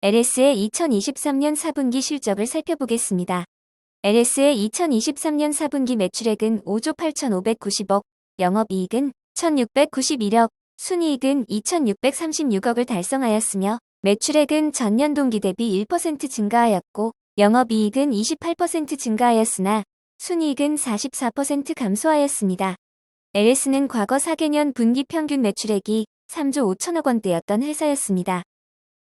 LS의 2023년 4분기 실적을 살펴보겠습니다. LS의 2023년 4분기 매출액은 5조 8,590억, 영업이익은 1,691억, 순이익은 2,636억을 달성하였으며 매출액은 전년 동기 대비 1% 증가하였고 영업이익은 28% 증가하였으나 순이익은 44% 감소하였습니다. LS는 과거 4개년 분기 평균 매출액이 3조 5천억 원대였던 회사였습니다.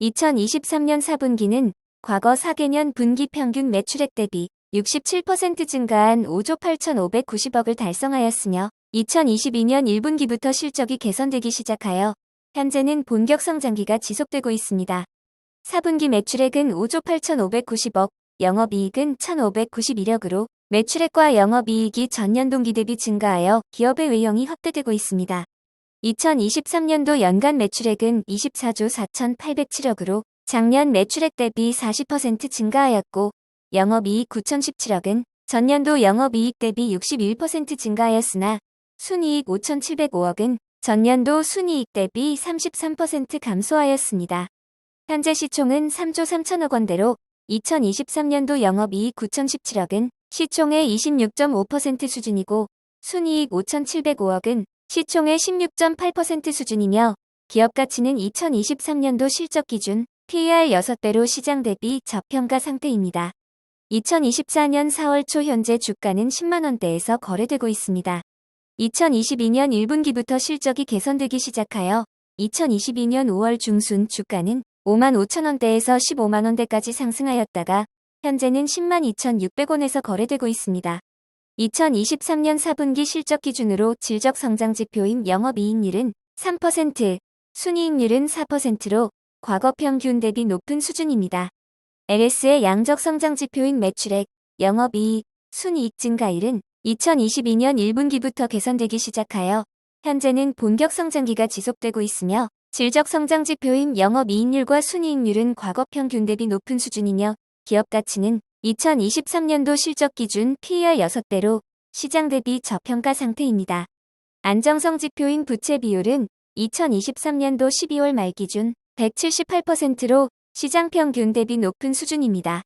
2023년 4분기는 과거 4개년 분기 평균 매출액 대비 67% 증가한 5조 8,590억을 달성하였으며 2022년 1분기부터 실적이 개선되기 시작하여 현재는 본격 성장기가 지속되고 있습니다. 4분기 매출액은 5조 8,590억, 영업이익은 1,591억으로 매출액과 영업이익이 전년 동기 대비 증가하여 기업의 외형이 확대되고 있습니다. 2023년도 연간 매출액은 24조 4,807억으로 작년 매출액 대비 40% 증가하였고 영업이익 9,017억은 전년도 영업이익 대비 61% 증가하였으나 순이익 5,705억은 전년도 순이익 대비 33% 감소하였습니다. 현재 시총은 3조 3천억 원대로 2023년도 영업이익 9,017억은 시총의 26.5% 수준이고 순이익 5,705억은 시총의 16.8% 수준이며 기업 가치는 2023년도 실적 기준 PER 6배로 시장 대비 저평가 상태입니다. 2024년 4월 초 현재 주가는 10만원대에서 거래되고 있습니다. 2022년 1분기부터 실적이 개선되기 시작하여 2022년 5월 중순 주가는 5만 5천원대에서 15만원대까지 상승하였다가 현재는 10만 2,600원에서 거래되고 있습니다. 2023년 4분기 실적 기준으로 질적 성장 지표인 영업이익률은 3%, 순이익률은 4%로 과거 평균 대비 높은 수준입니다. LS의 양적 성장 지표인 매출액, 영업이익, 순이익 증가율은 2022년 1분기부터 개선되기 시작하여 현재는 본격 성장기가 지속되고 있으며 질적 성장 지표인 영업이익률과 순이익률은 과거 평균 대비 높은 수준이며 기업 가치는 2023년도 실적 기준 PER 6배로 시장 대비 저평가 상태입니다. 안정성 지표인 부채 비율은 2023년도 12월 말 기준 178%로 시장 평균 대비 높은 수준입니다.